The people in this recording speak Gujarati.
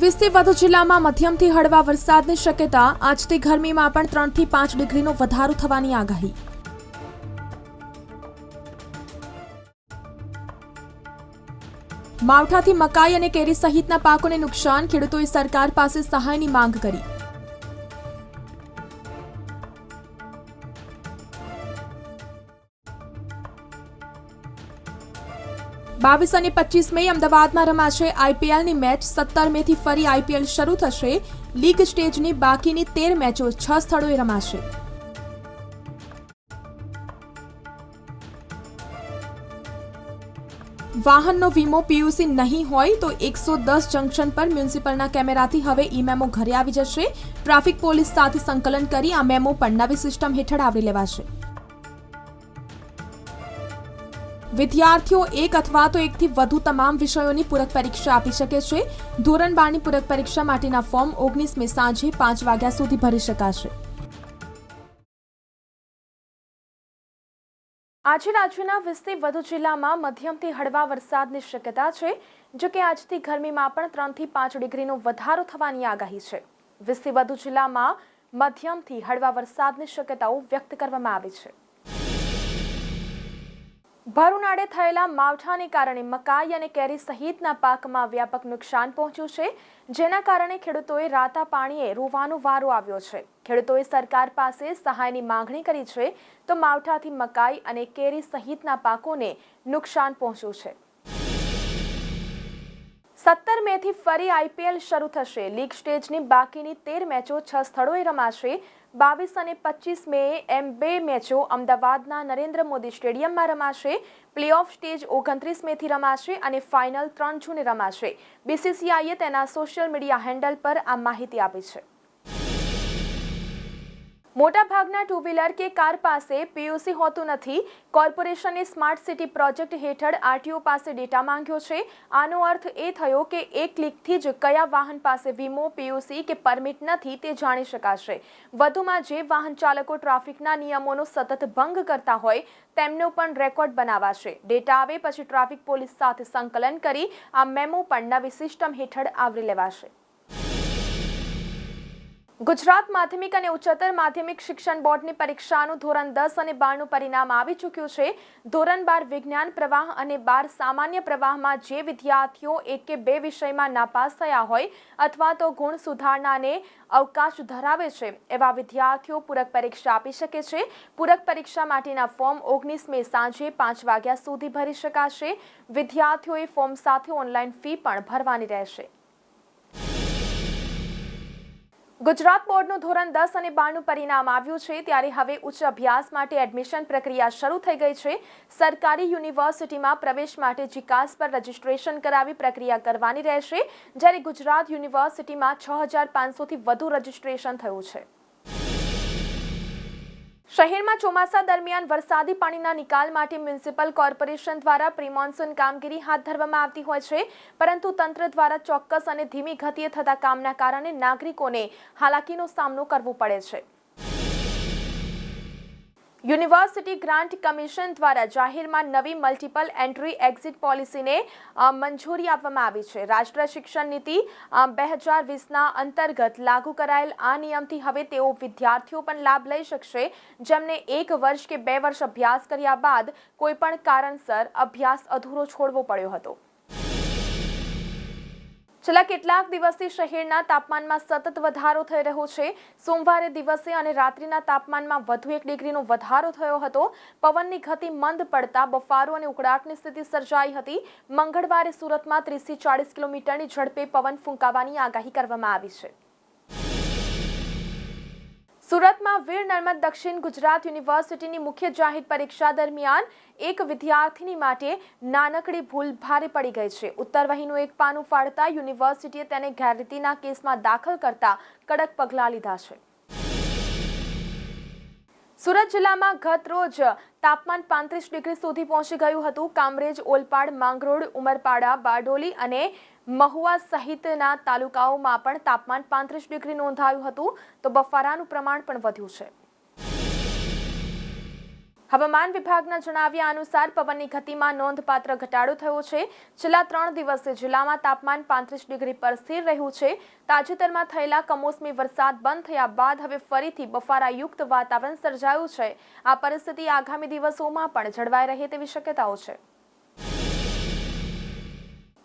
વીસથી વધુ જિલ્લામાં મધ્યમથી હળવા વરસાદની શક્યતા. આજથી ગરમીમાં પણ ત્રણથી પાંચ ડિગ્રીનો વધારો થવાની આગાહી. માવઠાથી મકાઈ અને કેરી સહિતના પાકોને નુકસાન. ખેડૂતોએ સરકાર પાસે સહાયની માંગ કરી. બાવીસ અને પચીસ મે અમદાવાદમાં રમાશે આઈપીએલની મેચ. સત્તર મે થી ફરી આઈપીએલ શરૂ થશે. લીગ સ્ટેજની બાકીની તેર મેચો છ સ્થળોએ રમાશે. વાહનનો વીમો પીયુસી નહીં હોય તો એકસો દસ જંકશન પર મ્યુનિસિપલના કેમેરાથી હવે ઈ મેમો ઘરે આવી જશે. ટ્રાફિક પોલીસ સાથે સંકલન કરી આ મેમો પણ નવી સિસ્ટમ હેઠળ આવરી લેવાશે. વિદ્યાર્થીઓ એક અથવા તો એકથી વધુ તમામ વિષયોની પૂરક પરીક્ષા આપી શકે છે. ધોરણ બારની પૂરક પરીક્ષા માટેના ફોર્મ ઓગણીસ મે સાંજે પાંચ વાગ્યા સુધી ભરી શકાશે. આજે રાજ્યના વીસથી વધુ જિલ્લામાં મધ્યમથી હળવા વરસાદની શક્યતા છે, જો કે આજથી ગરમીમાં પણ ત્રણથી પાંચ ડિગ્રીનો વધારો થવાની આગાહી છે. વીસથી વધુ જિલ્લામાં મધ્યમથી હળવા વરસાદની શક્યતાઓ વ્યક્ત કરવામાં આવી છે. ભર ઉનાળે થયેલા માવઠાને કારણે મકાઈ અને કેરી સહિતના પાકમાં વ્યાપક નુકસાન પહોંચ્યું છે, જેના કારણે ખેડૂતોએ રાતા પાણીએ રોવાનો વારો આવ્યો છે. ખેડૂતોએ સરકાર પાસે સહાયની માંગણી કરી છે તો માવઠાથી મકાઈ અને કેરી સહિતના પાકોને નુકસાન પહોંચ્યું છે. સત્તર મેથી ફરી આઈપીએલ શરૂ થશે. લીગ સ્ટેજની બાકીની તેર મેચો છ સ્થળોએ રમાશે બાવીસ અને પચીસ મે એમ બે મેચો અમદાવાદના નરેન્દ્ર મોદી સ્ટેડિયમમાં રમાશે. પ્લેઓફ સ્ટેજ ઓગણત્રીસ મેથી રમાશે અને ફાઇનલ ત્રણ જૂને રમાશે. બીસીસીઆઈએ તેના સોશિયલ મીડિયા હેન્ડલ પર આ માહિતી આપી છે. મોટાભાગના ટુ વ્હીલર કે કાર પાસે પીયુસી હોતું નથી. કોર્પોરેશને સ્માર્ટ સિટી પ્રોજેક્ટ હેઠળ આરટીઓ પાસે ડેટા માંગ્યો છે. આનો અર્થ એ થયો કે એક ક્લિકથી જ કયા વાહન પાસે વીમો પીયુસી કે પરમિટ નથી તે જાણી શકાશે. વધુમાં જે વાહન ચાલકો ટ્રાફિકના નિયમોનો સતત ભંગ કરતા હોય, તેમનો પણ રેકોર્ડ બનાવાશે. ડેટા આવે પછી ટ્રાફિક પોલીસ સાથે સંકલન કરી આ મેમો પણ નવી સિસ્ટમ હેઠળ આવરી લેવાશે. ગુજરાત માધ્યમિક અને ઉચ્ચતર માધ્યમિક શિક્ષણ બોર્ડની પરીક્ષાનું ધોરણ દસ અને બારનું પરિણામ આવી ચૂક્યું છે. ધોરણ બાર વિજ્ઞાન પ્રવાહ અને બાર સામાન્ય પ્રવાહમાં જે વિદ્યાર્થીઓ એક કે બે વિષયમાં નાપાસ થયા હોય અથવા તો ગુણ સુધારણાને અવકાશ ધરાવે છે, એવા વિદ્યાર્થીઓ પૂરક પરીક્ષા આપી શકે છે. પૂરક પરીક્ષા માટેના ફોર્મ ઓગણીસ મે સાંજે પાંચ વાગ્યા સુધી ભરી શકાશે. વિદ્યાર્થીઓએ ફોર્મ સાથે ઓનલાઈન ફી પણ ભરવાની રહેશે. ગુજરાત બોર્ડનું ધોરણ દસ અને બારનું પરિણામ આવ્યું છે, ત્યારે હવે ઉચ્ચ અભ્યાસ માટે એડમિશન પ્રક્રિયા શરૂ થઈ ગઈ છે. સરકારી યુનિવર્સિટીમાં પ્રવેશ માટે જીકાસ પર રજીસ્ટ્રેશન કરાવી પ્રક્રિયા કરવાની રહેશે, જ્યારે ગુજરાત યુનિવર્સિટીમાં છ હજાર પાંચસોથી વધુ રજીસ્ટ્રેશન થયું છે. શહેરમાં ચોમાસા દરમિયાન વરસાદી પાણીના નિકાલ માટે મ્યુનિસિપલ કોર્પોરેશન દ્વારા પ્રિમોન્સૂન કામગીરી હાથ ધરવામાં આવતી હોય છે. પરંતુ તંત્ર દ્વારા ચોક્કસ અને ધીમી ગતિએ થતા કામના કારણે નાગરિકોને હાલાકીનો સામનો કરવો પડે છે. યુનિવર્સિટી ગ્રાન્ટ કમિશન દ્વારા જાહેરમાં નવી મલ્ટિપલ એન્ટ્રી એક્ઝિટ પોલિસીને મંજૂરી આપવામાં આવી છે. રાષ્ટ્રીય શિક્ષણ નીતિ બે હજાર વીસના અંતર્ગત લાગુ કરાયેલ આ નિયમથી હવે તેઓ વિદ્યાર્થીઓ પણ લાભ લઈ શકશે, જેમને એક વર્ષ કે બે વર્ષ અભ્યાસ કર્યા બાદ કોઈપણ કારણસર અભ્યાસ અધૂરો છોડવો પડ્યો હતો. છેલ્લા કેટલાક દિવસથી શહેરના તાપમાનમાં સતત વધારો થઈ રહ્યો છે. સોમવારે દિવસે અને રાત્રિના તાપમાનમાં વધુ એક ડિગ્રીનો વધારો થયો હતો. પવનની ગતિ મંદ પડતા બફારો અને ઉકળાટની સ્થિતિ સર્જાઈ હતી. મંગળવારે સુરતમાં ત્રીસથી ચાળીસ કિલોમીટરની ઝડપે પવન ફૂંકાવાની આગાહી કરવામાં આવી છે. સુરતમાં વીર નર્મદ દક્ષિણ ગુજરાત યુનિવર્સિટીની મુખ્ય જાહેર પરીક્ષા દરમિયાન એક વિદ્યાર્થીની માટે નાનકડી ભૂલ ભારે પડી ગઈ છે. ઉત્તરવહીનું એક પાનું ફાડતા યુનિવર્સિટીએ તેને ગેરરીતિના કેસમાં દાખલ કરતા કડક પગલાં લીધા છે. સુરત જિલ્લામાં ગત રોજ તાપમાન પાંત્રીસ ડિગ્રી સુધી પહોંચી ગયું હતું. કામરેજ, ઓલપાડ, માંગરોળ, ઉમરપાડા, બારડોલી અને મહુવા સહિતના તાલુકાઓમાં પણ તાપમાન પાંત્રીસ ડિગ્રી નોંધાયું હતું. તો બફારાનું પ્રમાણ પણ વધ્યું છે. હવામાન વિભાગના જણાવ્યા અનુસાર પવનની ગતિમાં નોંધપાત્ર ઘટાડો થયો છે. છેલ્લા ત્રણ દિવસથી જિલ્લામાં તાપમાન પાંત્રીસ ડિગ્રી પર સ્થિર રહ્યું છે. તાજેતરમાં થયેલા કમોસમી વરસાદ બંધ થયા બાદ હવે ફરીથી બફારાયુક્ત વાતાવરણ સર્જાયું છે. આ પરિસ્થિતિ આગામી દિવસોમાં પણ જળવાઈ રહે તેવી શક્યતાઓ છે.